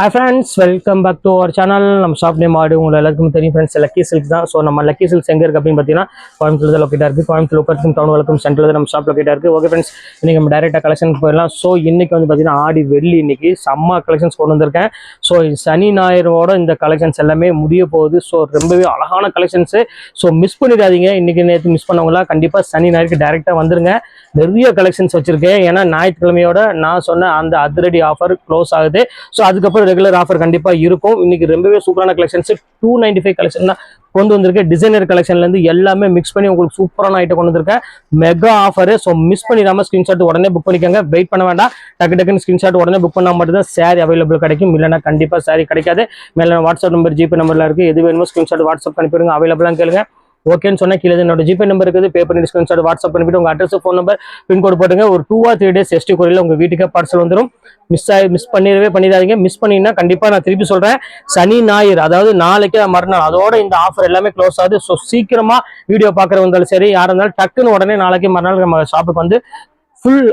Hi friends welcome back to our channel நம்ம shop name ஆடு உங்களுக்கு எல்லாருக்கும் தெரியும் ஃப்ரெண்ட்ஸ் லக்கி சில்க்ஸ் தான். ஸோ நம்ம லக்கி சில்க்ஸ் எங்கே இருக்குது அப்படின்னு பார்த்தீங்கன்னா கோயம்புத்தூர் தான் லொக்கேட்டாக இருக்குது கோயம்புத்தூர் லோக்கத்துக்கும் டவுன் வழக்கும் சென்ட்ரல் நம்ம ஷாப் லொக்கேட்டாக இருக்குது ஓகே ஃப்ரெண்ட்ஸ் இன்றைக்கி நம்ம டேரெக்டாக கலெக்ஷனுக்கு போயிடலாம். ஸோ இன்றைக்கி வந்து பார்த்தீங்கன்னா ஆடி வெள்ளி இன்னைக்கு செம்ம கலெக்ஷன்ஸ் கொண்டு வந்திருக்கேன். ஸோ சனி ஞாயிறோட இந்த கலெக்ஷன்ஸ் எல்லாமே முடிய போகுது. ஸோ ரொம்பவே அழகான கலெக்ஷன்ஸு ஸோ மிஸ் பண்ணிடாதீங்க. இன்றைக்கி நேற்று மிஸ் பண்ணவங்களாம் கண்டிப்பாக சனி ஞாயிறுக்கு டேரெக்டாக வந்துருங்க. நிறைய கலெக்ஷன்ஸ் வச்சுருக்கேன். ஏன்னா ஞாயிற்றுக்கிழமையோட நான் சொன்ன அந்த அதிரடி ஆஃபர் க்ளோஸ் ஆகுது. ஸோ அதுக்கப்புறம் ரெகுலர் ஆஃபர் கண்டிப்பாக இருக்கும். இன்னைக்கு ரொம்பவே சூப்பரான collections two ninety five collection தான் கொண்டு வந்திருக்கேன் டிசைனர் கலெக்ஷன்லேருந்து எல்லாமே மிக்ஸ் பண்ணி உங்களுக்கு சூப்பரான ஐட்டம் கொண்டு வந்திருக்கேன். மெகா ஆஃபர் ஸோ மிஸ் பண்ணிடாமல் ஸ்க்ரீன்ஷாட் உடனே புக் பண்ணிக்கோங்க. வெயிட் பண்ண வேண்டாம். டக்கு டக்குன்னு ஸ்க்ரீன்ஷாட் உடனே புக் பண்ணால் மட்டும்தான் சாரி அவைலபிள் கிடைக்கும். இல்லைனா கண்டிப்பாக சாரி கிடைக்காது. மேலே வாட்ஸ்அப் நம்பர் ஜிபே நம்பரில் இருக்குது எது வேணுமோ ஸ்க்ரீன்ஷாட் வாட்ஸ்அப் அனுப்பிடுங்க. அவைலபிளாக கேளுங்க. ஓகேன்னு சொன்னா கீழே என்னோட ஜிபே நம்பர் இருக்குது. பே பண்ணி ஸ்கிரீன்ஷாட் வாட்ஸ்அப் பண்ணிவிட்டு உங்க அட்ரஸ் ஃபோன் நம்பர் பின்கோடு போட்டுங்க. ஒரு two or three days ST கோரியில் உங்க வீட்டுக்கே பார்சல் வந்துடும் மிஸ் ஆகி மிஸ் பண்ணிடவே பண்ணிடாதீங்க. மிஸ் பண்ணீங்கன்னா கண்டிப்பா நான் திருப்பி சொல்றேன். சனி ஞாயிறு அதாவது நாளைக்கு மறுநாள் அதோட இந்த ஆஃபர் எல்லாமே க்ளோஸ் ஆகுது. ஸோ சீக்கிரமா வீடியோ பார்க்குறவங்களும் சரி யாரா இருந்தாலும் டக்குன்னு உடனே நாளைக்கு மறுநாள் நம்ம ஷாப்புக்கு வந்து ஃபுல்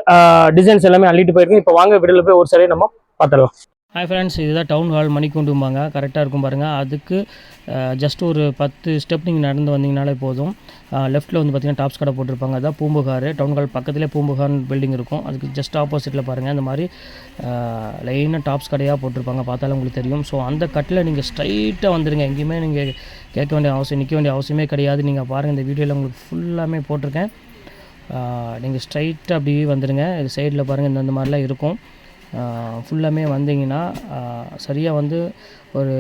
டிசைன்ஸ் எல்லாமே அள்ளிட்டு போயிருக்கோம். இப்போ வாங்க வீடியோவில் போய் ஒரு சரி நம்ம பார்த்துடலாம். ஹாய் ஃப்ரெண்ட்ஸ் இதுதான் டவுன் ஹால் மணிக்கூண்டும்பாங்க கரெக்டாக இருக்கும் பாருங்கள் அதுக்கு ஜஸ்ட் ஒரு பத்து ஸ்டெப் நீங்கள் நடந்து வந்தீங்கனாலே போதும். லெஃப்ட்டில் வந்து பார்த்திங்கன்னா டாப்ஸ் கடை போட்டிருப்பாங்க. அதான் பூம்புகார். டவுன் ஹால் பக்கத்துலேயே பூம்புகார் பில்டிங் இருக்கும். அதுக்கு ஜஸ்ட் ஆப்போசிட்டில் பாருங்கள் இந்த மாதிரி லைனாக டாப்ஸ் கடையாக போட்டிருப்பாங்க. பார்த்தாலும் உங்களுக்கு தெரியும். ஸோ அந்த கட்டில் நீங்கள் ஸ்ட்ரைட்டாக வந்துடுங்க எங்கேயுமே நீங்கள் கேட்க வேண்டிய அவசியம் நிற்க வேண்டிய அவசியமே கிடையாது. நீங்கள் பாருங்கள் இந்த வீடியோவில் உங்களுக்கு ஃபுல்லாமே போட்டிருக்கேன். நீங்கள் ஸ்ட்ரைட்டாக அப்படியே வந்துடுங்க இது சைடில் பாருங்கள் இந்த இந்த மாதிரிலாம் இருக்கும். ஃபுல்லாமே வந்தீங்கன்னா சரியாக வந்து ஒரு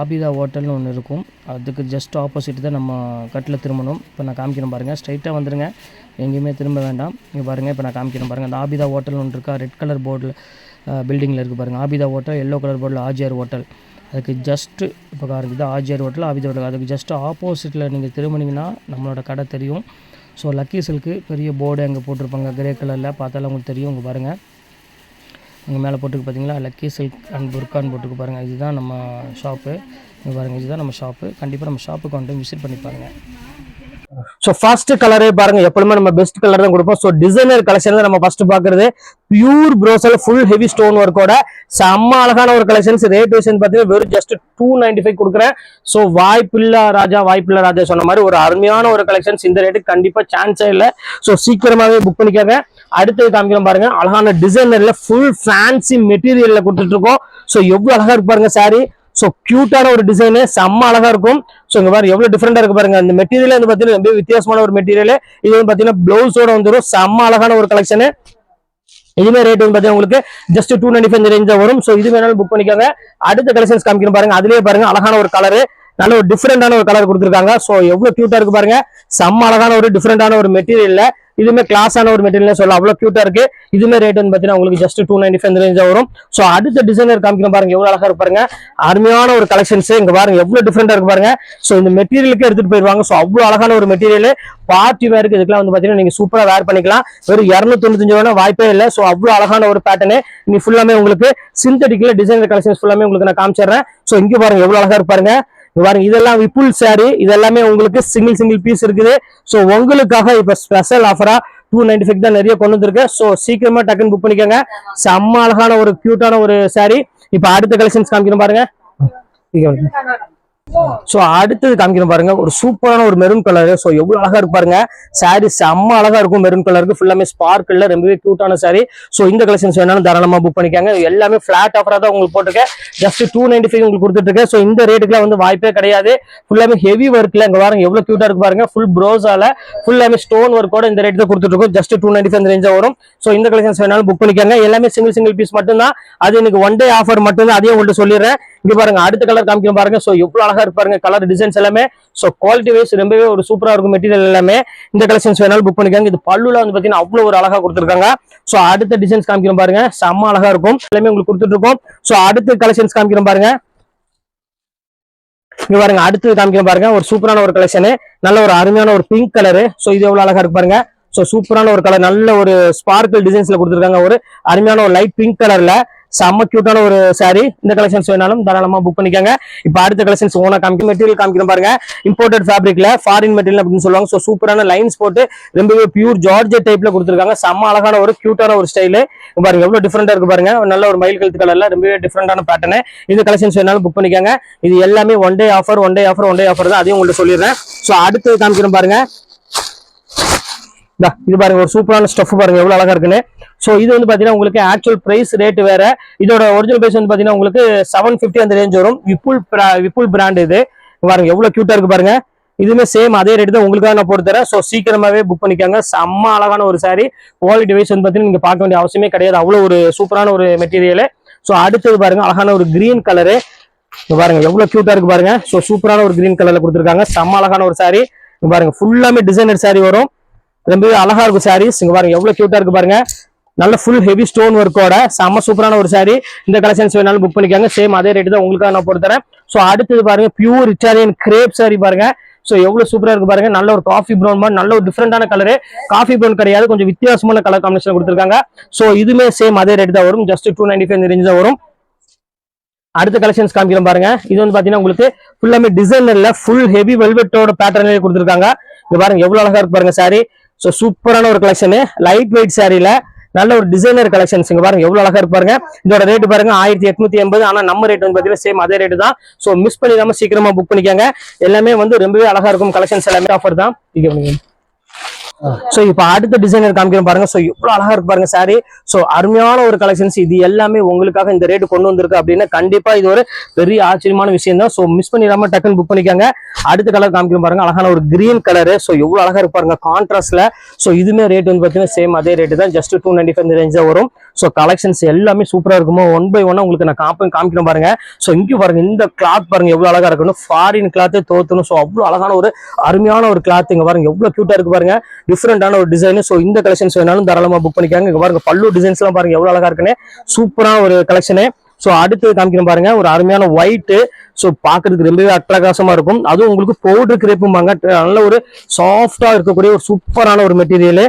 ஆபிதா ஹோட்டல்னு ஒன்று இருக்கும். அதுக்கு ஜஸ்ட் ஆப்போசிட் தான் நம்ம கட்டில் திரும்பணும். இப்போ நான் காமிக்கிறேன் பாருங்கள் ஸ்ட்ரைட்டாக வந்துடுங்க எங்கேயுமே திரும்ப வேண்டாம். இங்கே பாருங்கள் இப்போ நான் காமிக்கிறேன் பாருங்கள் அந்த ஆபிதா ஹோட்டல்னு ஒன்று இருக்கா? ரெட் கலர் போர்டில் பில்டிங்கில் இருக்குது பாருங்கள் ஆபிதா ஹோட்டல் எல்லோ கலர் போர்டில் ஆஜிஆர் ஹோட்டல். அதுக்கு ஜஸ்ட்டு இப்போ காரணம் இது ஆஜிஆர் ஹோட்டல் ஆபிதா ஹோட்டல். அதுக்கு ஜஸ்ட் ஆப்போசிட்டில் நீங்கள் திரும்பினீங்கன்னா நம்மளோட கடை தெரியும். ஸோ லக்கி சில்க்கு பெரிய போர்டு அங்கே போட்டிருப்பாங்க கிரே கலரில் பார்த்தாலும் உங்களுக்கு தெரியும் உங்கள் பாருங்கள் இங்கே மேலே போட்டுக்கு பார்த்தீங்களா லக்கி சில்க் அண்ட் புர்கான் போட்டுக்கு பாருங்கள் இதுதான் நம்ம ஷாப்பு இங்கே பாருங்கள் இதுதான் நம்ம ஷாப்பு கண்டிப்பாக நம்ம ஷாப்புக்கு வந்துட்டு விசிட் பண்ணி பாருங்கள் ஸோ ஃபர்ஸ்ட் கலரே பாருங்க. எப்பவுமே நம்ம பெஸ்ட் கலர் தான் கொடுப்போம். ஸோ டிசைனர் கலெக்ஷன் நம்ம ஃபர்ஸ்ட் பாக்குறது பியூர் ப்ரோசல் ஃபுல் ஹெவி ஸ்டோன் ஒர்க்கோட செம்ம அழகான ஒரு கலெக்ஷன்ஸ் ரேட் விஷயம் பார்த்தீங்கன்னா வெறும் ஜஸ்ட் டூ நைன்டி ஃபைவ் கொடுக்குறேன். ஸோ வாய்ப்பில்லா ராஜா வாய்ப்பில்லா ராஜா சொன்ன மாதிரி ஒரு அருமையான ஒரு கலெக்ஷன்ஸ் இந்த ரேட்டுக்கு கண்டிப்பாக சான்ஸே இல்லை. ஸோ சீக்கிரமாகவே புக் பண்ணிக்காங்க. அடுத்தது காமிக்கிறோம் பாருங்க. அழகான டிசைனர்ல ஃபுல் ஃபேன்சி மெட்டீரியல்ல கொடுத்துட்டு இருக்கோம். ஸோ எவ்வளோ அழகா இருப்பாருங்க சாரி ஸோ க்யூட்டான ஒரு டிசைனு செம்ம அழகா இருக்கும். ஸோ இங்க பாருங்க எவ்வளவு டிஃப்ரெண்டா இருக்கு பாருங்க. அந்த மெட்டீரியல் வந்து பாத்தீங்கன்னா ரொம்ப வித்தியாசமான ஒரு மெட்டீரியல் இது வந்து பாத்தீங்கன்னா பிளவுஸோட வந்துடும் செம்ம அழகான ஒரு கலெக்ஷனு இதுமே ரேட் வந்து பாத்தீங்கன்னா உங்களுக்கு just two ninety five range வரும். ஸோ இது வேணாலும் புக் பண்ணிக்கோங்க. அடுத்த கலெக்ஷன்ஸ் காமிக்கணும் பாருங்க. அதுலயே பாருங்க அழகான ஒரு கலரு நல்ல ஒரு டிஃப்ரெண்டான ஒரு கலர் கொடுத்துருக்காங்க. ஸோ எவ்வளோ க்யூட்டாக இருக்கு பாருங்க. செம்ம அழகான ஒரு டிஃப்ரெண்டான ஒரு மெட்டீரியல்ல இதுவுமே கிளாஸான ஒரு மெட்டீரியல் சொல்லலாம். அவ்வளோ க்யூட்டா இருக்கு. இதுமே ரேட் வந்து பார்த்தீங்கன்னா உங்களுக்கு ஜஸ்ட் டூ நைன்டி ஃபைவ் ரேஞ்சாக வரும். ஸோ அடுத்த டிசைனர் காமிக்கணும் பாருங்க. எவ்வளோ அழகா இருக்கு பாருங்க. அருமையான ஒரு கலெக்ஷன்ஸ் இங்க பாருங்க. எவ்வளோ டிஃப்ரெண்டா இருக்கு பாருங்க. ஸோ இந்த மெட்டீரியலுக்கு எடுத்துட்டு போயிருவாங்க. ஸோ அவ்வளோ அழகான ஒரு மெட்டீரியல் பார்ட்டி வேருக்கு இதுக்கெல்லாம் வந்து பார்த்தீங்கன்னா நீங்க சூப்பரா வேர் பண்ணிக்கலாம். வெறும் இருநூத்தி தொண்ணூத்தஞ்சு ரூபா வாய்ப்பே இல்லை. ஸோ அவ்வளோ அழகான ஒரு பேட்டர்னு நீ ஃபுல்லாமே உங்களுக்கு சிந்தட்டிக்ல டிசைனர் கலெக்ஷன்ஸ் ஃபுல்லாமே உங்களுக்கு நான் காமிச்சிடுறேன். ஸோ இங்கே பாருங்க. எவ்வளோ அழகா இருப்பாருங்க பாருங்க இதெல்லாம் விப்புல் சாரி இதெல்லாமே உங்களுக்கு சிங்கிள் சிங்கிள் பீஸ் இருக்குது. ஸோ உங்களுக்காக இப்ப ஸ்பெஷல் ஆஃபரா டூ நைன்டி ஃபைவ் தான் நிறைய கொண்டு வந்திருக்கேன் ஸோ சீக்கிரமா டக்குன்னு புக் பண்ணிக்கோங்க. செம்ம அழகான ஒரு கியூட்டான ஒரு சாரி இப்ப அடுத்த கலெக்ஷன்ஸ் காமிக்கிறோம் பாருங்க. ஸோ அடுத்தது காமிக்கிறோம் பாருங்க. ஒரு சூப்பரான ஒரு மெரூன் கலர் ஸோ எவ்வளவு அழகா இருப்பாருங்க பாருங்க. சாரி செம்ம அழகா இருக்கும் மெரூன் கலருக்கு ஃபுல்லாமே ஸ்பார்க்கில் ரொம்பவே கியூட்டான சாரி ஸோ இந்த கலெக்ஷன்ஸ் வேணாலும் தாராளமா புக் பண்ணிக்காங்க. எல்லாமே ஃபிளாட் ஆஃபரா தான் உங்களுக்கு போட்டிருக்கேன். ஜஸ்ட் டூ நைன்டி ஃபைவ் உங்களுக்கு கொடுத்துட்டு இருக்கேன் ஸோ இந்த ரேட்டுக்குலாம் வந்து வாய்ப்பே கிடையாது. ஃபுல்லாமே ஹெவி ஒர்க்ல இங்க வாரம் எவ்வளவு கியூட்டா இருக்கு பாருங்க. ஃபுல் ப்ரோஸால ஃபுல்லாமே ஸ்டோன் ஒர்க்கோட இந்த ரேட் தான் கொடுத்துட்டு ஜஸ்ட் டூ நைன்டி ஃபைவ் ரேஞ்சா வரும். ஸோ இந்த கலெக்ஷன்ஸ் வேணாலும் புக் பண்ணிக்காங்க. எல்லாமே சிங்கிள் சிங்கிள் பீஸ் மட்டும்தான். அது எனக்கு ஒன் டே ஆஃபர் மட்டும்தான். அதையும் உங்கள்கிட்ட சொல்லிடுறேன். இங்க பாருங்க அடுத்த கலர் காமிக்கும் பாருங்க. ஸோ எவ்வளவு அழகா இருப்பாருங்க கலர் டிசைன்ஸ் எல்லாமே. ஸோ குவாலிட்டி வைஸ் ரொம்பவே ஒரு சூப்பரா இருக்கும் மெட்டீரியல் எல்லாமே. இந்த கலெக்ஷன்ஸ் வேணாலும் புக் பண்ணிக்காங்க. இது பல்லுல வந்து பாத்தீங்கன்னா அவ்வளவு ஒரு அழகா கொடுத்துருக்காங்க. ஸோ அடுத்த டிசைன்ஸ் காமிக்கிறோம் பாருங்க. செம்ம அழகா இருக்கும். எல்லாமே உங்களுக்கு கொடுத்துட்டு இருக்கோம். ஸோ அடுத்த கலெக்ஷன்ஸ் காமிக்கிறோம் பாருங்க. இங்க பாருங்க அடுத்து காமிக்கிறோம் பாருங்க. ஒரு சூப்பரான ஒரு கலெக்ஷன் நல்ல ஒரு அருமையான ஒரு பிங்க் கலரு ஸோ இது எவ்வளவு அழகா இருக்கு பாருங்க. ஸோ சூப்பரான ஒரு கலர் நல்ல ஒரு ஸ்பார்க்கிள் டிசைன்ஸ்ல கொடுத்துருக்காங்க. ஒரு அருமையான ஒரு லைட் பிங்க் கலர்ல செம்ம கியூட்டான ஒரு சாரி இந்த கலெக்ஷன்ஸ் வேணாலும் தாராளமா புக் பண்ணிக்கோங்க. இப்போ அடுத்த கலெக்ஷன்ஸ் ஓனா காமிக்க மெட்டீரியல் காமிக்கிறோம் பாருங்க. இம்போர்ட்டட் ஃபேப்ரிக்ல ஃபாரின் மெட்டீரியல் அப்படின்னு சொல்லுவாங்க. ஸோ சூப்பரான லைன்ஸ் போட்டு ரொம்பவே பியூர் ஜார்ஜ் டைப்ல கொடுத்துருக்காங்க. செம்ம அழகான ஒரு கியூட்டான ஒரு ஸ்டைலு பாருங்க எவ்வளவு டிஃப்ரெண்டா இருக்கு பாருங்க. நல்ல ஒரு மயில் கழுத்து கலர்ல ரொம்பவே டிஃப்ரெண்டான பேட்டர்னு இந்த கலெக்ஷன்ஸ் வேணாலும் புக் பண்ணிக்கோங்க. இது எல்லாமே one day offer one day offer one day offer தான். அதையும் உங்கள்கிட்ட சொல்லிடுறேன். ஸோ அடுத்து காமிக்கிறேன் பாருங்க. இது பாருங்க ஒரு சூப்பரான ஸ்டஃப் பாருங்க. எவ்வளவு அழகா இருக்குன்னு. ஸோ இது வந்து பார்த்தீங்கன்னா உங்களுக்கு ஆக்சுவல் ப்ரைஸ் ரேட் வேற. இதோட ஒரிஜினல் ப்ரைஸ் வந்து பார்த்தீங்கன்னா உங்களுக்கு செவன் ஃபிஃப்டி அந்த ரேஞ்ச் வரும். விப்புல் bra- விப்புல் பிராண்ட் இது. பாருங்க எவ்வளோ க்யூட்டாக இருக்கு பாருங்க. இதுவுமே சேம் அதே ரேட் தான் உங்களுக்காக நான் போட்டுத்தரேன். ஸோ சீக்கிரமாகவே புக் பண்ணிக்காங்க. செம்ம அழகான ஒரு சாரி குவாலிட்டி வைஸ் வந்து பார்த்தீங்கன்னா நீங்கள் பார்க்க வேண்டிய அவசியமே கிடையாது. அவ்வளோ ஒரு சூப்பரான ஒரு மெட்டீரியல் ஸோ அடுத்தது பாருங்க அழகான ஒரு கிரீன் கலரு பாருங்க எவ்வளவு கியூட்டா இருக்கு பாருங்க. ஸோ சூப்பரான ஒரு கிரீன் கலர்ல கொடுத்துருக்காங்க. செம்ம அழகான ஒரு சாரி பாருங்க ஃபுல்லாமே டிசைனர் சாரி வரும். ரொம்பவே அழகா இருக்கும் சாரீஸ் இங்க பாருங்க எவ்வளவு கியூட்டா இருக்கு பாருங்க. நல்ல ஃபுல் ஹெவி ஸ்டோன் ஒர்க்கோட செம்ம சூப்பரான ஒரு சாரி இந்த கலெக்ஷன்ஸ் வேணாலும் புக் பண்ணிக்காங்க. சேம் அதே ரேட்டு தான் உங்களுக்காக நான் போட்டு ஸோ அடுத்தது பாருங்க பியூர் இட்டாலியன் கிரேப் சாரி பாருங்க. ஸோ எவ்வளோ சூப்பரா இருக்கு பாருங்க. நல்ல ஒரு காஃபி ப்ரௌன் மாதிரி நல்ல ஒரு டிஃப்ரெண்டான கலரு காஃபி ப்ரௌன் கிடையாது கொஞ்சம் வித்தியாசமான கலர் காம்பினேஷன் கொடுத்துருக்காங்க. ஸோ இதுமே சேம் அதே ரேட் தான் வரும். Just two ninety five range தான் வரும். அடுத்த கலெக்ஷன்ஸ் காமிக்கிறேன் பாருங்க. இது வந்து பாத்தீங்கன்னா உங்களுக்கு ஃபுல்லாமே டிசைனர்ல ஃபுல் ஹெவி வெல்வெட்டோட பேட்டர்ன்லேயே கொடுத்துருக்காங்க. இங்க பாருங்க எவ்வளவு அழகா இருக்கு பாருங்க சாரி ஸோ சூப்பரான ஒரு கலெக்ஷனு லைட் வெயிட் சாரில நல்ல ஒரு டிசைனர் கலெக்ஷன்ஸ் இங்க பாருங்க எவ்வளவு அழகா இருப்பாருங்க இதோட ரேட் பாருங்க ஆயிரத்தி எட்நூத்தி எண்பது ஆனா நம்ம ரேட் வந்து பாத்தீங்கன்னா சேம் அதே ரேட் தான். சோ மிஸ் பண்ணிடாம சீக்கிரமா புக் பண்ணிக்கோங்க. எல்லாமே வந்து ரொம்பவே அழகா இருக்கும். கலெக்ஷன்ஸ் எல்லாமே ஆஃபர் தான். ஸோ சோ இப்போ அடுத்த டிசைனர் காமிக்கிறேன் பாருங்க. சோ எவ்வளவு அழகா இருக்கு பாருங்க சாரி சோ அருமையான ஒரு கலெக்ஷன்ஸ் இது எல்லாமே உங்களுக்காக இந்த ரேட்டு கொண்டு வந்திருக்கு அப்படின்னா கண்டிப்பா இது ஒரு பெரிய ஆச்சரியமான விஷயம் தான். சோ மிஸ் பண்ணிடாம டக்குன்னு புக் பண்ணிக்கோங்க. அடுத்த கலர் காமிக்கிறேன் பாருங்க. அழகான ஒரு கிரீன் கலரு சோ எவ்வளோ அழகா இருக்கு பாருங்க கான்ட்ராஸ்ட்ல சோ இதுமே ரேட் வந்து பாத்தீங்கன்னா சேம் அதே ரேட்டு தான். Just two ninety five range தான் வரும். சோ கலெக்ஷன்ஸ் எல்லாமே சூப்பரா இருக்குமோ? ஒன் பை ஒன்னா உங்களுக்கு நான் காப்பி காமிக்கணும் பாருங்க. சோ இங்க பாருங்க இந்த கிளாத் பாருங்க எவ்வளவு அழகா இருக்கணும் ஃபாரின் கிளாத்தே தோத்தணும். சோ அவ்வளவு அழகான ஒரு அருமையான ஒரு கிளாத் இங்க பாருங்க. எவ்வளவு கியூட்டா இருக்கு பாருங்க. டிஃப்ரெண்டான ஒரு டிசைன் ஸோ இந்த கலெக்ஷன்ஸ் வேணாலும் தாராளமாக புக் பண்ணிக்காங்க இங்கே பாருங்க பல்லு டிசைன்ஸ் எல்லாம் பாருங்க எவ்வளோ அழகா இருக்குன்னு. சூப்பரான ஒரு கலெக்ஷனு ஸோ அடுத்து காமிக்கிறேன் பாருங்க ஒரு அருமையான ஒயிட்டு ஸோ பார்க்கறதுக்கு ரொம்பவே அட்டகாசமா இருக்கும். அதுவும் உங்களுக்கு பவுடர் கிரேப்பும்பாங்க நல்ல ஒரு சாஃப்டா இருக்கக்கூடிய ஒரு சூப்பரான ஒரு மெட்டீரியல்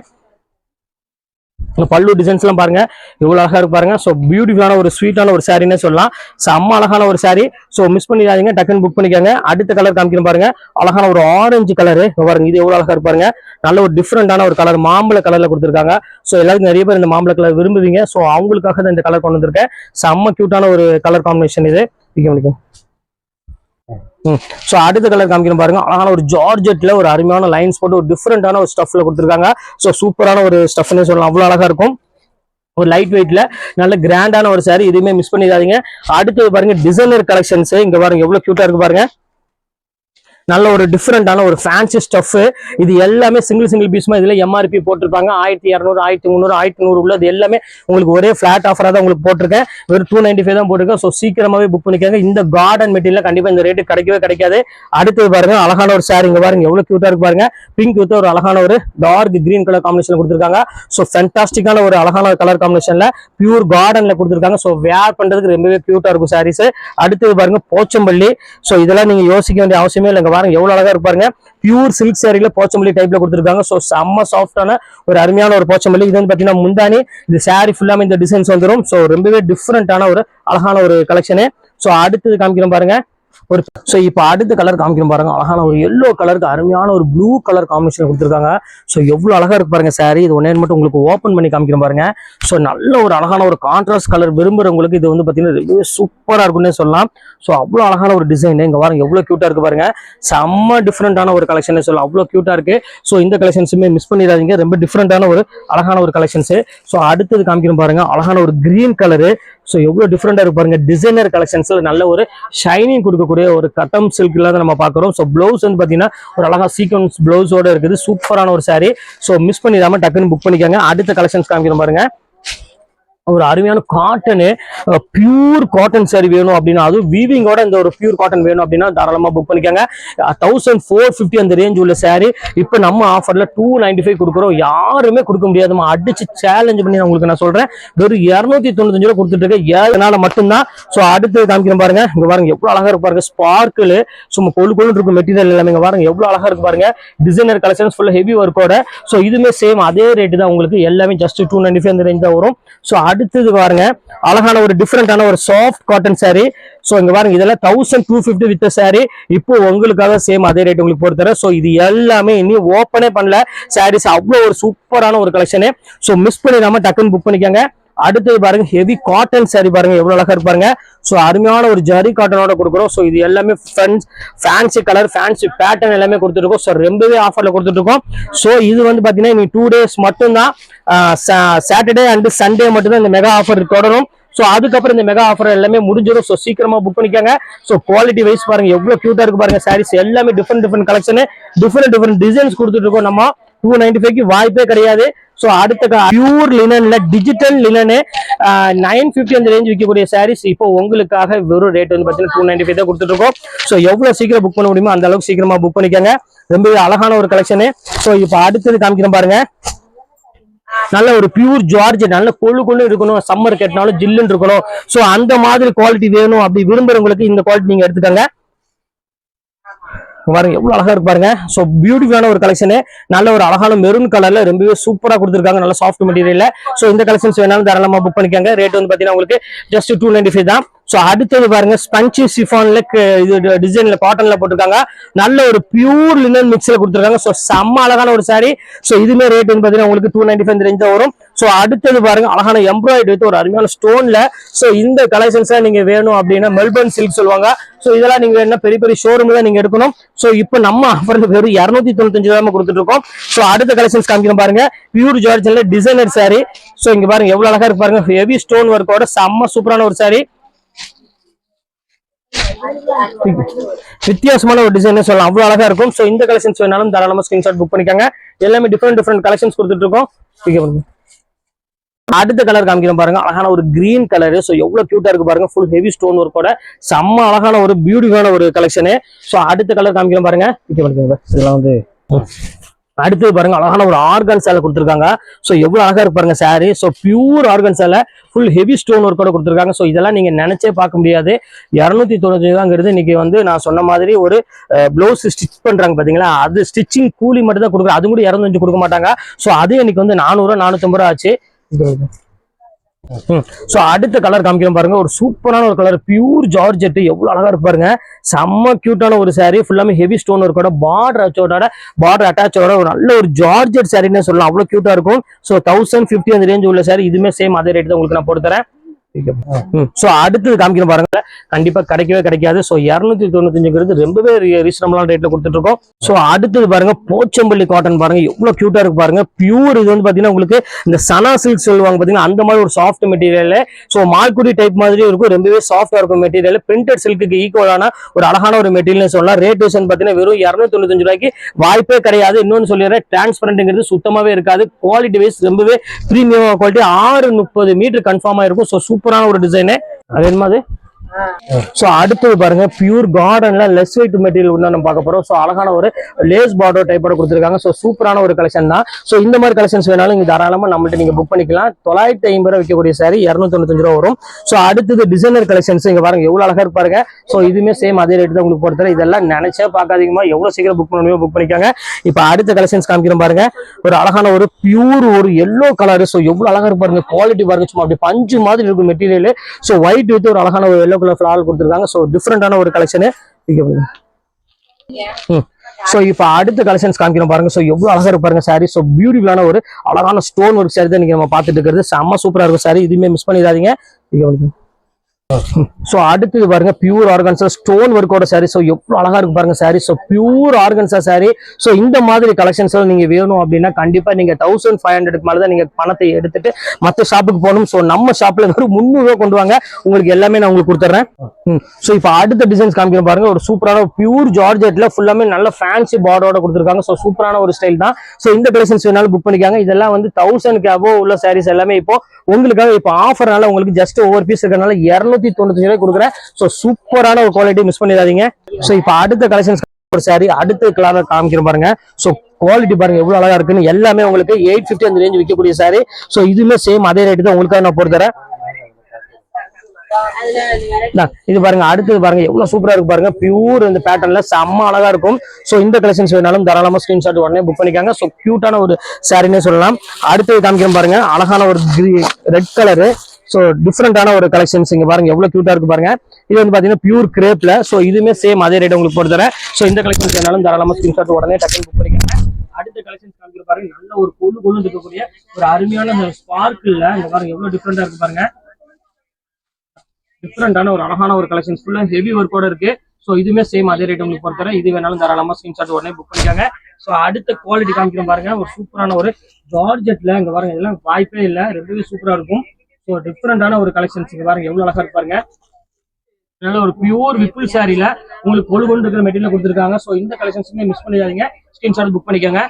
பல்லு டிசைன்ஸ் எல்லாம் பாருங்க. இவ்வளோ அழகா இருக்கு பாருங்க. ஸோ பியூட்டிஃபுல்லான ஒரு ஸ்வீட்டான ஒரு சாரின்னே சொல்லலாம். செம்ம அழகான ஒரு சாரி ஸோ மிஸ் பண்ணிடாதீங்க. டக்குன்னு புக் பண்ணிக்கோங்க. அடுத்த கலர் காமிக்கிறேன் பாருங்க. அழகான ஒரு ஆரஞ்சு கலரு பாருங்க இது எவ்வளவு அழகா இருப்பாருங்க நல்ல ஒரு டிஃப்ரெண்டான ஒரு கலர் மாம்பழ கலர்ல கொடுத்துருக்காங்க. ஸோ எல்லாருக்கும் நிறைய பேர் இந்த மாம்பழ கலர் விரும்புவீங்க. ஸோ அவங்களுக்காக தான் இந்த கலர் கொண்டு வந்திருக்கேன். செம்ம கியூட்டான ஒரு கலர் காம்பினேஷன் இது. இங்க ஸோ அடுத்த கலர் காமிக்கணும் பாருங்க. அழகான ஒரு ஜார்ஜெட்ல ஒரு அருமையான லைன்ஸ் போட்டு ஒரு டிஃப்ரெண்டான ஒரு ஸ்டஃப்ல கொடுத்துருக்காங்க. ஸோ சூப்பரான ஒரு ஸ்டஃப்னு சொல்லலாம். அவ்வளோ அழகா இருக்கும். ஒரு லைட் வெயிட்ல நல்ல கிராண்டான ஒரு சாரி எதுவுமே மிஸ் பண்ணிடாதீங்க. அடுத்தது பாருங்க டிசைனர் கலெக்ஷன்ஸ் இங்க பாருங்க எவ்வளவு கியூட்டா இருக்கு பாருங்க. நல்ல ஒரு டிஃப்ரெண்டான ஒரு ஃபேன்சி ஸ்டஃப் இது எல்லாமே சிங்கிள் சிங்கிள் பீஸ்மா இதுல எம்ஆர்பி போட்டிருப்பாங்க. ஆயிரத்தி இரநூறு ஆயிரத்தி முந்நூறு ஆயிரத்தி நூறு உள்ளது எல்லாமே உங்களுக்கு ஒரே ஃபிளாட் ஆஃபராக தான் உங்களுக்கு போட்டிருக்கேன். வெறும் டூ நைன்டி ஃபைவ் தான் போட்டிருக்கேன். ஸோ சீக்கிரமாவே புக் பண்ணிக்காங்க. இந்த கார்டன் மெட்டீரியல் கண்டிப்பா இந்த ரேட்டு கிடைக்கவே கிடைக்காது. அடுத்தது பாருங்க அழகான ஒரு saree இங்க பாருங்க. எவ்வளவு கியூட்டா இருக்கு பாருங்க. பிங்க் வித் ஒரு அழகான ஒரு டார்க் கிரீன் கலர் காம்பினேஷன் கொடுத்துருக்காங்க. ஸோ ஃபென்டாஸ்டிக்கான ஒரு அழகான கலர் காம்பினேஷன்ல பியூர் கார்டன்ல கொடுத்துருக்காங்க. ஸோ வேர் பண்றதுக்கு ரொம்பவே கியூட்டா இருக்கும் சாரீஸ் அடுத்தது பாருங்க போச்சம்பள்ளி. ஸோ இதெல்லாம் நீங்க யோசிக்க வேண்டிய அவசியமே இல்லைங்க. பாருங்க எவ்வளவு அழகா இருப்பாருங்க பியூர் சில்க் சேரீல போச்சமல்லி டைப்ல கொடுத்துருக்காங்க. ஸோ செம்ம சாஃப்டான ஒரு அருமையான ஒரு போச்சமல்லி. இது வந்து பாத்தீங்கன்னா முந்தானி இது சாரி ஃபுல்லாமே இந்த டிசைன்ஸ் வந்துடும் ஸோ ரொம்பவே டிஃப்ரெண்டான ஒரு அழகான ஒரு கலெக்ஷனு ஸோ அடுத்தது காமிக்கிறோம் பாருங்க. ஒரு ஸோ இப்போ அடுத்த கலர் காமிக்கணும் பாருங்க. அழகான ஒரு எல்லோ கலருக்கு அருமையான ஒரு ப்ளூ கலர் காம்பினேஷன் கொடுத்துருக்காங்க. ஸோ எவ்வளோ அழகா இருக்கு பாருங்க சாரி இது ஒன்னே மட்டும் உங்களுக்கு ஓப்பன் பண்ணி காமிக்கணும் பாருங்க. ஸோ நல்ல ஒரு அழகான ஒரு கான்ட்ராஸ்ட் கலர் விரும்புறவங்களுக்கு இது வந்து பார்த்தீங்கன்னா ரொம்பவே சூப்பராக இருக்கும்னே சொல்லலாம். ஸோ அவ்வளோ அழகான ஒரு டிசைன் இங்கே பாருங்க எவ்வளோ க்யூட்டாக இருக்கு பாருங்க. செம்ம டிஃப்ரெண்டான ஒரு கலெக்ஷன் சொல்லலாம். அவ்வளோ க்யூட்டாக இருக்கு. ஸோ இந்த கலெக்ஷன்ஸுமே மிஸ் பண்ணிடாதீங்க. ரொம்ப டிஃப்ரெண்டான ஒரு அழகான ஒரு கலெக்ஷன்ஸ் ஸோ அடுத்தது காமிக்கணும் பாருங்க. அழகான ஒரு கிரீன் கலரு ஸோ எவ்வளோ டிஃப்ரெண்டாக இருக்கு பாருங்க. டிசைனர் கலெக்ஷன்ஸில் நல்ல ஒரு ஷைனிங் கொடுக்கக்கூடிய ஒரு கட்டம் சில்கில் தான் நம்ம பார்க்குறோம். ஸோ ப்ளவுஸ் வந்து பார்த்தீங்கன்னா ஒரு அழகா சீக்வன்ஸ் ப்ளவுஸோட இருக்குது. சூப்பரான ஒரு சாரீ ஸோ மிஸ் பண்ணிடாம டக்குன்னு புக் பண்ணிக்கோங்க. அடுத்த கலெக்ஷன்ஸ் காமிக்கிற பாருங்க. ஒரு அருமையான காட்டனு பியூர் காட்டன் saree வேணும் அப்படின்னா அதுவும் வீவிங்கோட இந்த ஒரு பியூர் காட்டன் வேணும் அப்படின்னா தாராளமாக புக் பண்ணிக்கோங்க. தௌசண்ட் ஃபோர் ஃபிஃப்டி அந்த ரேஞ்ச் உள்ள சாரி இப்போ நம்ம ஆஃபரில் டூ நைன்டி ஃபைவ் கொடுக்குறோம். யாருமே கொடுக்க முடியாதுமா அடிச்சு சேலஞ்ச் பண்ணி உங்களுக்கு நான் சொல்கிறேன் வெறும் இரநூத்தி தொண்ணூத்தஞ்சு ரூபா கொடுத்துட்டு இருக்கேன் மட்டும்தான். ஸோ அடுத்து காமிக்கிறேன் பாருங்க. இங்க பாருங்க எவ்வளோ அழகா இருக்கு பாருங்க. ஸ்பார்க்கிள் சும்மா கொழு கொழு இருக்கும் மெட்டீரியல் எல்லாமே இங்க பாருங்க. எவ்வளோ அழகா இருக்கு பாருங்க. டிசைனர் கலெக்ஷன்ஸ் ஃபுல்லாக ஹெவி ஒர்க்கோட ஸோ இதுவுமே சேம் அதே ரேட்டு தான் உங்களுக்கு. எல்லாமே ஜஸ்ட் டூ நைன்டி ஃபைவ் அந்த ரேஞ்ச் தான் வரும். ஸோ அடுத்தது பாருங்க. அழகான ஒரு டிஃப்ரெண்டான ஒரு சாஃப்ட் காட்டன் saree. ஸோ இங்க பாருங்க இதெல்லாம் thousand two fifty with saree. இப்போ உங்களுக்காக சேம் அதே ரேட் உங்களுக்கு பொறுத்தர ஸோ இது எல்லாமே இனி ஓப்பனே பண்ணல. சாரீஸ் அவ்வளோ ஒரு சூப்பரான ஒரு கலெக்ஷனு ஸோ மிஸ் பண்ணிடாம டக்குன்னு புக் பண்ணிக்கோங்க. அடுத்தது பாருங்க ஹெவி காட்டன் சாரி பாருங்க எவ்வளவு அழகா இருப்பாருங்க ஸோ அருமையான ஒரு ஜரி காட்டனோட கொடுக்குறோம். ஸோ இது எல்லாமே friends fancy colour fancy pattern எல்லாமே கொடுத்துருக்கோம் ஸோ ரொம்பவே ஆஃபர்ல கொடுத்துட்டு இருக்கோம். ஸோ இது வந்து பாத்தீங்கன்னா இன்னைக்கு டூ டேஸ் மட்டும்தான். சாட்டர்டே அண்ட் சண்டே மட்டும்தான் இந்த மெகா ஆஃபர் தொடரும். ஸோ அதுக்கப்புறம் இந்த மெகா ஆஃபர் எல்லாமே முடிஞ்சிடும். ஸோ சீக்கிரமா புக் பண்ணிக்கோங்க. ஸோ குவாலிட்டி வைஸ் பாருங்க எவ்வளவு கியூட்டா இருக்கு பாருங்க சாரீஸ் எல்லாமே different different collection different different designs கொடுத்துட்டு இருக்கோம் நம்ம. டூ நைன்டி ஃபைவ்க்கு வாய்ப்பே கிடையாது. ஸோ அடுத்த பியூர் லினன்ல டிஜிட்டல் லினனு நைன் ஃபிஃப்டி அந்த ரேஞ்ச் விற்கக்கூடிய சாரீஸ் இப்போ உங்களுக்காக வெறும் ரேட் வந்து பார்த்தீங்கன்னா டூ நைன்டி ஃபைவ் தான் கொடுத்துட்டு இருக்கோம். ஸோ எவ்வளோ சீக்கிரம் புக் பண்ண முடியுமோ அந்த அளவுக்கு சீக்கிரமா புக் பண்ணிக்கோங்க. ரொம்பவே அழகான ஒரு கலெக்ஷனு ஸோ இப்போ அடுத்தது காமிக்கிறேன் பாருங்க. நல்ல ஒரு பியூர் ஜார்ஜ் நல்ல கொழு கொழு இருக்கணும். சம்மர் கட்டினாலும் ஜில்லுன்னு இருக்கணும். ஸோ அந்த மாதிரி குவாலிட்டி வேணும் அப்படி விரும்புறவங்களுக்கு இந்த குவாலிட்டி நீங்க எடுத்துக்கோங்க. பாருங்க எவ்வளவு அழகா இருக்கு பாருங்க. ஸோ பியூட்டிஃபுல்லான ஒரு கலெக்ஷனு நல்ல ஒரு அழகான மெரூன் கலர்ல ரொம்பவே சூப்பரா கொடுத்துருக்காங்க. நல்ல சாஃப்ட் மெட்டீரியல் ஸோ இந்த கலெக்ஷன்ஸ் வேணாலும் தாராளமா புக் பண்ணிக்கோங்க. ரேட் வந்து பாத்தீங்கன்னா உங்களுக்கு ஜஸ்ட் டூ நைன்டி ஃபைவ் தான். ஸோ அடுத்தது பாருங்க ஸ்பஞ்சி சிஃபான்ல இது டிசைன்ல காட்டன்ல போட்டிருக்காங்க. நல்ல ஒரு பியூர் லினன் மிக்ஸ்ல கொடுத்துருக்காங்க. ஸோ செம்ம அழகான ஒரு சாரி ஸோ இதுமே ரேட் வந்து பாத்தீங்கன்னா உங்களுக்கு டூ நைன்டி ஃபைவ் ரேஞ்ச் வரும். ஸோ அடுத்தது பாருங்க அழகான எம்ப்ராய்டரி வித் ஒரு அருமையான ஸ்டோன்ல ஸோ இந்த கலெக்ஷன்ஸ் நீங்க வேணும் அப்படின்னா மெல்பர்ன் சில்க் சொல்லுவாங்க. ஸோ இதெல்லாம் நீங்க என்ன பெரிய பெரிய ஷோரூம்ல தான் நீங்க எடுக்கணும். ஸோ இப்போ நம்ம ஆஃபர் வெறும் இரநூத்தி தொண்ணூத்தஞ்சு ரூபாய் கொடுத்துட்டு இருக்கோம் ஸோ அடுத்த கலெக்ஷன்ஸ் காமிக்கணும் பாருங்க. பியூர் ஜார்ஜன்ல டிசைனர் சாரி ஸோ இங்க பாருங்க எவ்வளவு அழகா இருக்கு பாருங்க. ஹெவி ஸ்டோன் ஒர்க்கோட செம்ம சூப்பரான ஒரு சாரி வித்தியாசமான ஒரு டிசைன் சொல்லலாம். அவ்வளவு அழகா இருக்கும். ஸோ இந்த கலெக்ஷன்ஸ் வேணாலும் தாராளமா ஸ்கிரீன்ஷாட் புக் பண்ணிக்கோங்க. எல்லாமே டிஃப்ரெண்ட் டிஃப்ரெண்ட் கலெக்ஷன்ஸ் கொடுத்துட்டு இருக்கோம். பண்ணுங்க அடுத்த கலர் காமிக்கிறோம் பாருங்க. அழகான ஒரு கிரீன் கலர் ஸோ எவ்வளவு கியூட்டா இருக்கு பாருங்க. ஃபுல் ஹெவி ஸ்டோன் ஒர்க்கோட செம்ம அழகான ஒரு பியூட்டிஃபுல்லான ஒரு கலெக்ஷனு ஸோ அடுத்த கலர் காமிக்கிறோம் பாருங்க. இதெல்லாம் வந்து அடுத்தது பாருங்க அழகான ஒரு ஆர்கன் சேலை கொடுத்துருக்காங்க. ஸோ எவ்வளோ அழகா இருக்கு பாருங்க சாரி. ஸோ பியூர் ஆர்கன் சேலை ஃபுல் ஹெவி ஸ்டோன் ஒர்க்கோட கொடுத்துருக்காங்க. ஸோ இதெல்லாம் நீங்க நினைச்சே பார்க்க முடியாது. இரநூத்தி தொண்ணூத்தி தாங்கிறது இன்னைக்கு வந்து நான் சொன்ன மாதிரி ஒரு ப்ளவுஸ் ஸ்டிச் பண்றாங்க பாத்தீங்களா? அது ஸ்டிச்சிங் கூலி மட்டும் தான் கொடுக்குறாங்க அது கூட இரநூத்தஞ்சு கொடுக்க மாட்டாங்க. ஸோ அது இன்னைக்கு வந்து நானூறு நானூற்றம்பது ரூபா ஆச்சு. ஸோ அடுத்த கலர் காமிக்கிறோம் பாருங்க. ஒரு சூப்பரான ஒரு கலர் பியூர் ஜார்ஜெட் எவ்வளவு அழகா இருக்கு பாருங்க. செம்ம கியூட்டான ஒரு saree. ஃபுல்லாமே ஹெவி ஸ்டோன் இருக்கோட பார்டர் அச்சோட பார்டர் அட்டாச்சோட ஒரு நல்ல ஒரு ஜார்ஜெட் சாரின்னு சொல்லலாம். அவ்வளவு கியூட்டா இருக்கும். ஸோ தௌசண்ட் ஃபிஃப்டி அந்த ரேஞ்ச் உள்ள சாரி இதுவுமே சேம் அதே ரேட் தான் உங்களுக்கு நான் போட்டு தரேன் ஸோ அடுத்தது காமிக்கணும் பாருங்க. கண்டிப்பா கிடைக்கவே கிடைக்காது. ஸோ இரநூத்தி தொண்ணூத்தஞ்சுங்கிறது ரொம்பவே ரீசனபிளான ரேட்ல கொடுத்துட்டு இருக்கோம் ஸோ அடுத்தது பாருங்க போச்சம்பள்ளி காட்டன் பாருங்க எவ்வளவு கியூட்டா இருக்கு பாருங்க. பியூர் இது வந்து பாத்தீங்கன்னா உங்களுக்கு இந்த சனா சில்க் சொல்லுவாங்க பாத்தீங்கன்னா அந்த மாதிரி ஒரு soft material so Malgudi type மாதிரி இருக்கும். ரொம்பவே சாஃப்டா இருக்கும் மெட்டீரியல் பிரிண்டட் சில்க்கு ஈக்குவலான ஒரு அழகான ஒரு மெட்டீரியல் சொல்லலாம். ரேட் வைஸ் பாத்தீங்கன்னா வெறும் இரநூத்தி தொண்ணூத்தஞ்சு ரூபாய்க்கு வாய்ப்பே கிடையாது. இன்னொன்னு சொல்லிடுறேன் டிரான்ஸ்பரண்ட்ங்கிறது சுத்தமாவே இருக்காது. குவாலிட்டி வைஸ் ரொம்பவே பிரீமியம் குவாலிட்டி ஆறு முப்பது மீட்டர் கன்ஃபார்மா இருக்கும். ஸோ சூப்பரான ஒரு டிசைனு அதே மாதிரி ஸோ சோ அடுத்தது பாருங்க பியூர் கார்டன்ல லெஸ் வெயிட் மெட்டீரியல் ஒன்று நம்ம பார்க்க போறோம். ஸோ அழகான ஒரு லேஸ் பார்டர் டைப்போட கொடுத்துருக்காங்க. ஸோ சூப்பரான ஒரு கலெக்ஷன் தான். ஸோ இந்த மாதிரி கலெக்ஷன்ஸ் வேணாலும் இங்க தாராளமா நம்மள்ட்ட நீங்க புக் பண்ணிக்கலாம். தொள்ளாயிரத்தி ஐம்பது ரூபா விற்கக்கூடிய சாரி இரநூத்தி தொண்ணூத்தஞ்சு ரூபா வரும். ஸோ அடுத்தது டிசைனர் கலெக்ஷன்ஸ் இங்க பாருங்க எவ்வளவு அழகா இருப்பாருங்க ஸோ இதுவுமே சேம் அதே ரேட் தான் உங்களுக்கு பொறுத்தவரை இதெல்லாம் நினைச்சே பார்க்காதீங்கமா எவ்வளவு சீக்கிரம் புக் பண்ணணுமோ புக் பண்ணிக்காங்க. இப்போ அடுத்த கலெக்ஷன்ஸ் காமிக்கிறோம் பாருங்க. ஒரு அழகான ஒரு பியூர் ஒரு எல்லோ கலர் ஸோ எவ்வளவு அழகா இருப்பாருங்க குவாலிட்டி பாருங்க. சும்மா அப்படி பஞ்சு மாதிரி இருக்கும் மெட்டீரியல் ஸோ ஒயிட் வித் ஒரு அழகான ஒரு எல்லோ கலர் ஃபிளால் கொடுத்துருக்காங்க. ஸோ டிஃப்ரெண்டான ஒரு கலெக்ஷனு ஸோ இப்போ அடுத்த கலெக்ஷன்ஸ் காமிக்கிறோம் பாருங்க. ஸோ எவ்வளவு அழகா இருக்கு பாருங்க சாரி ஸோ பியூட்டிஃபுல்லான ஒரு அழகான ஸ்டோன் ஒர்க் சாரி தான் நீங்க நம்ம பார்த்துட்டு இருக்கிறது. செம்ம சூப்பரா இருக்கும் சாரி இதுவுமே மிஸ் பண்ணிடாதீங்க. ஸோ அடுத்தது பாருங்க பியூர் ஆர்கன்ஸா ஸ்டோன் ஒர்க்கோட சாரி ஸோ எவ்வளோ அழகா இருக்கு பாருங்க sari so pure organza sari so இந்த மாதிரி கலெக்ஷன்ஸ் எல்லாம் நீங்க வேணும் அப்படின்னா கண்டிப்பா நீங்க தௌசண்ட் ஃபைவ் ஹண்ட்ரட் மேலே தான் நீங்க பணத்தை எடுத்துட்டு மற்ற ஷாப்புக்கு போகணும். ஸோ நம்ம ஷாப்ல வெறும் முந்நூறு கொண்டு வாங்க. உங்களுக்கு எல்லாமே நான் உங்களுக்கு கொடுத்துட்றேன் ஸோ இப்போ அடுத்த டிசைன்ஸ் காமிக்கிறேன் பாருங்க. ஒரு சூப்பரான பியூர் ஜார்ஜெட்ல ஃபுல்லாமே நல்ல ஃபேன்சி பார்டரோட கொடுத்துருக்காங்க. ஸோ சூப்பரான ஒரு ஸ்டைல் தான். ஸோ இந்த கலெக்ஷன்ஸ் வேணாலும் புக் பண்ணிக்காங்க. இதெல்லாம் வந்து தௌசண்ட்க்கு அபோவ் உள்ள சாரீஸ் எல்லாமே இப்போ உங்களுக்காக இப்போ ஆஃபர்னால உங்களுக்கு ஜஸ்ட் ஒவ்வொரு பீஸ் இருக்கறனால இரநூத்தி தொண்ணூத்தஞ்சு ரூபாய் கொடுக்குறேன். ஸோ சூப்பரான ஒரு குவாலிட்டி மிஸ் பண்ணிடாதீங்க. ஸோ இப்போ அடுத்த கலெக்ஷன்ஸ் ஒரு சாரி அடுத்த கலர் காமிக்கிறேன் பாருங்க. ஸோ குவாலிட்டி பாருங்க எவ்வளவு அழகா இருக்குன்னு எல்லாமே உங்களுக்கு எயிட் ஃபிஃப்டி அந்த ரேஞ்ச் விற்கக்கூடிய சாரி ஸோ இதுல சேம் அதே ரேட்டு தான் உங்களுக்காக நான் பொறுத்தரேன் இது பாருங்க அடுத்தது பாருங்க எவ்வளவு சூப்பரா இருக்கு பாருங்க. பியூர் இந்த பேட்டர்ன்ல செம்ம அழகா இருக்கும். சோ இந்த கலெக்ஷன்ஸ் வேணாலும் தாராளமா ஸ்கிரீன்ஷாட் உடனே புக் பண்ணிக்காங்க. சோ கியூட்டான ஒரு சாரினே சொல்லலாம். அடுத்தது காமிக்கிறேன் பாருங்க அழகான ஒரு ரெட் கலரு ஸோ டிஃப்ரெண்டான ஒரு கலெக்ஷன்ஸ் இங்க பாருங்க எவ்வளவு கியூட்டா இருக்கு பாருங்க. இது வந்து பாத்தீங்கன்னா பியூர் கிரேப்ல ஸோ இதுவுமே சேம் அதே ரேட் உங்களுக்கு போட்டு தரேன். ஸோ இந்த கலெக்ஷன்ஸ் வேணாலும் தாராளமா ஸ்கிரீன்ஷாட் உடனே டக்குனு புக் பண்ணிக்கோங்க. அடுத்த கலெக்ஷன்ஸ் காமிக்கிற பாருங்க நல்ல ஒரு கொழு கொழு இருக்கக்கூடிய ஒரு அருமையான இந்த பாருங்க எவ்வளவு டிஃப்ரெண்டா இருக்கு பாருங்க. டிஃப்ரெண்டான ஒரு அழகான ஒரு கலெக்ஷன்ஸ் ஃபுல்லா ஹெவி ஒர்க்கோட இருக்கு. ஸோ இதுவுமே சேம் அதே ரேட் உங்களுக்கு பொறுத்தவரை இது வேணாலும் தாராளமா ஸ்கிரீன்ஷாட் உடனே புக் பண்ணிக்காங்க. ஸோ அடுத்த குவாலிட்டி காமிக்கிற பாருங்க. ஒரு சூப்பரான ஒரு ஜார்ஜெட்ல இங்கே பாருங்க. இதெல்லாம் வாய்ப்பே இல்லை. ரொம்பவே சூப்பரா இருக்கும். ஸோ டிஃப்ரெண்டான ஒரு கலெக்ஷன்ஸ் இங்க பாருங்க. எவ்வளவு அழகா இருப்பாருங்க பாருங்க. நல்ல ஒரு பியூர் விப்புல் சாரியில உங்களுக்கு கொழு கொண்டு இருக்கிற மெட்டீரியல் கொடுத்துருக்காங்க. ஸோ இந்த கலெக்ஷன்ஸுமே மிஸ் பண்ணிடாதீங்க. ஸ்கிரீன்ஷாட் புக் பண்ணிக்கோங்க.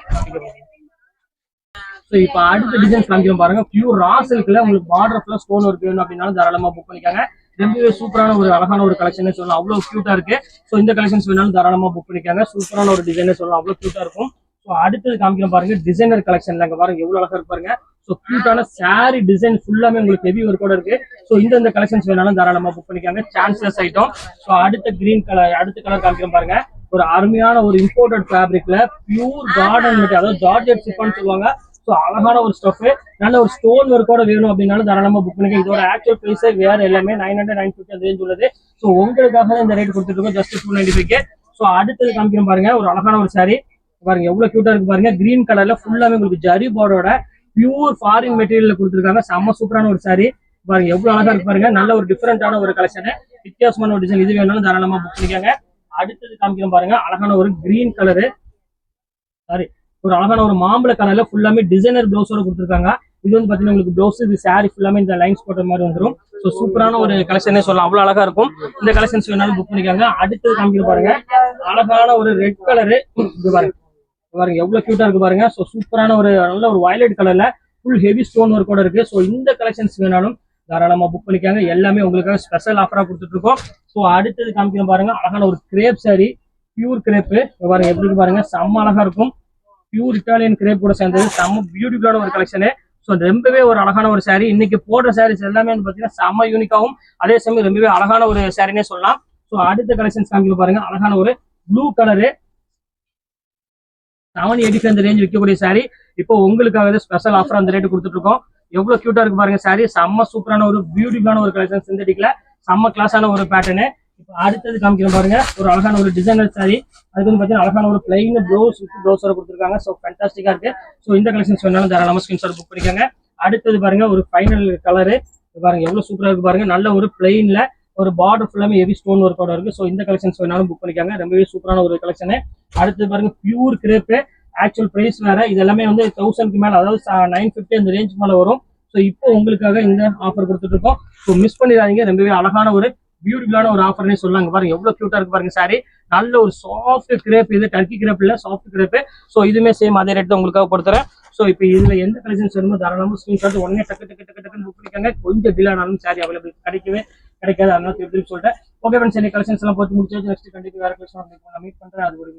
ஸோ இப்போ அடுத்த டிசைன்ஸ் காமிக்கிறோம் பாருங்க. பியூர் ரா சில்க்ல உங்களுக்கு பார்டர் ஃபுல்லாக ஸ்டோன் ஒர்க் வேணும் அப்படின்னாலும் தாராளமா புக் பண்ணிக்காங்க. ரொம்பவே சூப்பரான ஒரு அழகான ஒரு கலெக்ஷன் சொல்லலாம். அவ்வளோ கியூட்டா இருக்கு. ஸோ இந்த கலெக்ஷன்ஸ் வேணாலும் தாராளமா புக் பண்ணிக்காங்க. சூப்பரான ஒரு டிசைனே சொல்லலாம். அவ்வளோ கியூட்டா இருக்கும். ஸோ அடுத்தது காமிக்கிற பாருங்க. டிசைனர் கலெக்ஷன்ல அங்க பாருங்க. எவ்வளவு அழகா இருப்பாருங்க பாருங்க. ஸோ கியூட்டான சாரி டிசைன் ஃபுல்லாமே உங்களுக்கு ஹெவி ஒர்க்கோட இருக்கு. ஸோ இந்த இந்த கலெக்ஷன்ஸ் வேணாலும் தாராளமா புக் பண்ணிக்காங்க. சான்சஸ் ஐட்டம் ஸோ அடுத்த கிரீன் கலர் அடுத்த கலர் காமிக்கிற பாருங்க. ஒரு அருமையான ஒரு இம்போர்ட்டட் ஃபேப்ரிக்ல பியூர் கார்டன் மெட்டீரியல் அதாவது ஜார்ஜெட் சிப்பான்னு சொல்லுவாங்க. ஸோ அழகான ஒரு ஸ்டஃப் நல்ல ஒரு ஸ்டோன் ஒர்க்கோட வேணும் அப்படின்னாலும் தாராளமா புக் பண்ணிக்க. இதோட ஆக்சுவல் பிரைஸ் வேற எல்லாமே nine hundred nine fifty range உள்ளது. ஸோ உங்களுக்காக தான் இந்த ரேட் கொடுத்துருக்கோம் just two ninety five so அடுத்தது காமிக்கிறோம் பாருங்க. ஒரு அழகான ஒரு சாரி பாருங்க எவ்வளவு கியூட்டா இருக்கு பாருங்க. கிரீன் கலர்ல ஃபுல்லாவே உங்களுக்கு ஜரி போர்டோட பியூர் ஃபாரின் மெட்டீரியல் கொடுத்துருக்காங்க. செம்ம சூப்பரான ஒரு சாரி பாருங்க எவ்வளவு அழகா இருக்கு பாருங்க. நல்ல ஒரு டிஃபரெண்டான ஒரு கலெக்ஷன் வித்தியாசமான ஒரு டிசைன் இது வேணாலும் தாராளமா புக் பண்ணிக்கோங்க. அடுத்தது காமிக்கிறோம் பாருங்க. அழகான ஒரு கிரீன் கலரு சாரி ஒரு அழகான ஒரு மாம்பழ கலர்ல ஃபுல்லாமே டிசைனர் பிளவுஸோட கொடுத்துருக்காங்க. இது வந்து பாத்தீங்கன்னா உங்களுக்கு பிளவுஸ் இது சாரி ஃபுல்லாமே இந்த லைன்ஸ் போட்ட மாதிரி வந்துரும். ஸோ சூப்பரான ஒரு கலெக்ஷனே சொல்லலாம். அவ்வளவு அழகா இருக்கும். இந்த கலெக்ஷன்ஸ் வேணாலும் புக் பண்ணிக்காங்க. அடுத்தது காமிக்கிற பாருங்க. அழகான ஒரு ரெட் கலரு இது பாருங்க. பாருங்க எவ்வளவு கியூட்டா இருக்கு பாருங்க. ஸோ சூப்பரான ஒரு நல்ல ஒரு வயலட் கலர்ல ஃபுல் ஹெவி ஸ்டோன் ஒர்க்கோட இருக்கு. ஸோ இந்த கலெக்ஷன்ஸ் வேணாலும் தாராளமா புக் பண்ணிக்காங்க. எல்லாமே உங்களுக்காக ஸ்பெஷல் ஆஃபரா கொடுத்துட்டு இருக்கோம். ஸோ அடுத்தது காமிக்கிறோம் பாருங்க. அழகான ஒரு கிரேப் சாரி பியூர் கிரேப் பாருங்க எப்படி இருக்கு பாருங்க. செம்ம அழகா இருக்கும். பியூர் இட்டாலியன் கிரேப் கூட சேர்ந்தது. செம்ம பியூட்டிஃபுல்லான ஒரு கலெக்ஷனு ஸோ ரொம்பவே ஒரு அழகான ஒரு saree. இன்னைக்கு போடுற சாரீஸ் எல்லாமே வந்து பார்த்தீங்கன்னா செம்ம யூனிக்காகவும் அதே சமயம் ரொம்பவே அழகான ஒரு சாரினே சொல்லலாம். ஸோ அடுத்த கலெக்ஷன்ஸ் காமிக்க பாருங்க. அழகான ஒரு blue colour seven eighty five அந்த ரேஞ்ச் விற்கக்கூடிய saree. இப்போ உங்களுக்காக ஸ்பெஷல் ஆஃபர் அந்த ரேட்டு கொடுத்துட்டு இருக்கோம். எவ்வளவு கியூட்டா இருக்கு பாருங்க saree. செம்ம சூப்பரான ஒரு பியூட்டிஃபுல்லான ஒரு கலெக்ஷன் சிந்தடிக்கல செம்ம கிளாஸான ஒரு பேட்டர்னு இப்போ அடுத்தது காமிக்கிறோம் பாருங்க. ஒரு அழகான ஒரு டிசைனர் சாரி அதுக்கு வந்து பார்த்தீங்கன்னா அழகான ஒரு பிளைன் ப்ளவுஸ் வித் ப்ளவுஸோட கொடுத்துருக்காங்க. ஸோ ஃபேன்டாஸ்டிக்கா இருக்கு. ஸோ இந்த கலெக்ஷன்ஸ் வேணாலும் தாராளமாக ஸ்கிரீன்ஷாட் புக் பண்ணிக்கோங்க. அடுத்தது பாருங்க ஒரு ஃபைனல் கலரு பாருங்க எவ்வளவு சூப்பரா இருக்கு பாருங்க. நல்ல ஒரு பிளெயின்ல ஒரு பார்டர் ஃபுல்லாமே ஹெவி ஸ்டோன் ஒர்க்கோட இருக்கு. ஸோ இந்த கலெக்ஷன்ஸ் வேணாலும் புக் பண்ணிக்காங்க. ரொம்பவே சூப்பரான ஒரு கலெக்ஷனு அடுத்தது பாருங்க பியூர் கிரேப்பு ஆக்சுவல் பிரைஸ் வேற. இது எல்லாமே வந்து தௌசண்ட்க்கு மேல அதாவது நைன் ஃபிஃப்டி அந்த ரேஞ்ச் மேல வரும். ஸோ இப்போ உங்களுக்காக இந்த ஆஃபர் கொடுத்துட்டு இருக்கோம். ஸோ மிஸ் பண்ணிடாதீங்க. ரொம்பவே அழகான ஒரு பியூட்டிஃபுல்லான ஒரு ஆஃபர்னே சொல்லாங்க. பாருங்க எவ்வளவு கியூட்டா இருக்கு பாருங்க சாரி நல்ல ஒரு சாஃப்ட் கிரேப் இது டர்க்கி கிரேப் இல்ல சாஃப்ட் கிரேப் ஸோ இதுமே சேம் அதே ரேட் தான் உங்களுக்காக பொறுத்துறேன் ஸோ இப்போ இதுல எந்த கலெக்ஷன்ஸ் வேணுமோ தாராளமாக ஸ்கிரீன்ஷாட் உடனே டக்கு டக்கு டக்கு டக்குன்னு புக் பண்ணிக்கோங்க. கொஞ்சம் டிலே ஆனாலும் சாரி அவைலபிள் கிடைக்கவே கிடைக்காது. அதனால திருப்பி சொல்லிட்டேன் ஓகே ஃப்ரெண்ட்ஸ் என்ன கலெக்ஷன்ஸ் எல்லாம் போட்டு முடிச்சாச்சு? நெக்ஸ்ட் கண்டிப்பாக வேற கலெக்ஷன் மீட் பண்றேன். அது ஒரு